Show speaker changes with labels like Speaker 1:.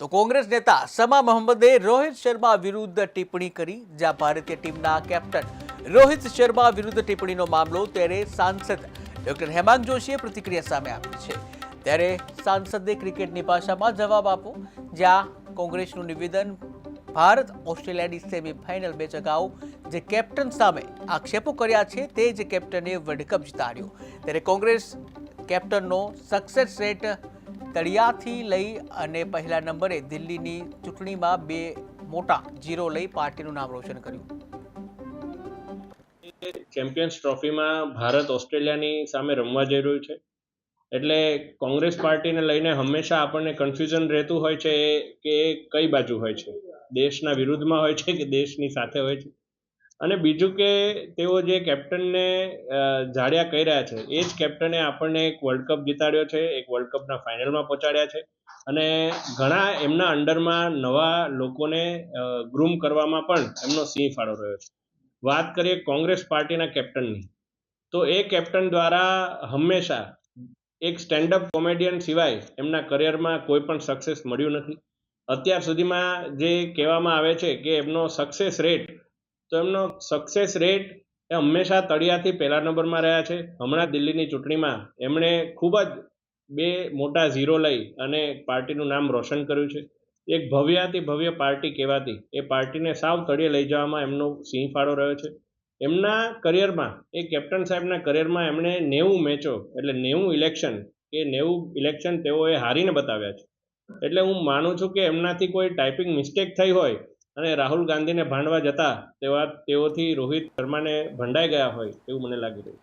Speaker 1: તો કોંગ્રેસ નેતા સમા મોહમ્મદે રોહિત શર્મા વિરુદ્ધ ટિપ્પણી કરી, જ્યાં ભારતીય ટીમના કેપ્ટન રોહિત શર્મા વિરુદ્ધ ટિપ્પણીનો મામલો ત્યારે સાંસદ ડોક્ટર હેમાંગ જોશીએ પ્રતિક્રિયા સામે આપી છે. ત્યારે સાંસદે ક્રિકેટની ભાષામાં જવાબ આપો જ્યાં કોંગ્રેસનું નિવેદન, ભારત ઓસ્ટ્રેલિયાની સેમીફાઇનલ મેચ અગાઉ જે કેપ્ટન સામે આક્ષેપો કર્યા છે, તે જ કેપ્ટને વર્લ્ડ કપ જીતાડ્યો. ત્યારે કોંગ્રેસ કેપ્ટનનો સક્સેસ રેટ તળિયાથી લઈ અને પહેલા નંબરે દિલ્હીની ચૂંટણીમાં બે મોટા જીરો લઈ પાર્ટીનું નામ રોશન કર્યું.
Speaker 2: ચેમ્પિયન્સ ટ્રોફીમાં ભારત ઓસ્ટ્રેલિયાની સામે રમવા જઈ રહ્યું છે. એટલે કોંગ્રેસ પાર્ટીને લઈને હંમેશા આપણને કન્ફ્યુઝન રહેતું હોય છે કે કઈ બાજુ હોય છે? દેશના વિરુદ્ધમાં હોય છે કે દેશની સાથે હોય છે? અને બીજું કે તેઓ જે કેપ્ટનને જાડ્યા કહી રહ્યા છે, એ જ કેપ્ટને આપણને એક વર્લ્ડ કપ જીતાડ્યો છે, એક વર્લ્ડ કપના ફાઇનલમાં પહોંચાડ્યા છે. અને ઘણા એમના અંડરમાં નવા લોકોને ગ્રૂમ કરવામાં પણ એમનો સિંહ ફાળો રહ્યો છે. વાત કરીએ કોંગ્રેસ પાર્ટીના કેપ્ટનની, તો એ કેપ્ટન દ્વારા હંમેશા એક સ્ટેન્ડઅપ કોમેડિયન સિવાય એમના કરિયરમાં કોઈ પણ સક્સેસ મળ્યું નથી. અત્યાર સુધીમાં જે કહેવામાં આવે છે કે એમનો સક્સેસ રેટ તો એમનો સક્સેસ રેટ એ હંમેશા તળિયાથી પહેલા નંબરમાં રહ્યા છે. હમણાં દિલ્હીની ચૂંટણીમાં એમણે ખૂબ જ બે મોટા ઝીરો લઈ અને પાર્ટીનું નામ રોશન કર્યું છે. એક ભવ્યાથી ભવ્ય પાર્ટી કહેવાતી, એ પાર્ટીને સાવ તળિયે લઈ જવામાં એમનો સિંહ ફાળો રહ્યો છે. એમના કરિયરમાં એ કેપ્ટન સાહેબના કરિયરમાં એમણે નેવું મેચો એટલે નેવું ઇલેક્શન કે નેવું ઇલેક્શન તેઓએ હારીને બતાવ્યા છે. એટલે હું માનું છું કે એમનાથી કોઈ ટાઈપિંગ મિસ્ટેક થઈ હોય અને રાહુલ ગાંધીને ભાંડવા જતા તેવા તેઓથી રોહિત શર્માને ભંડાઈ ગયા હોય એવું મને લાગી રહ્યું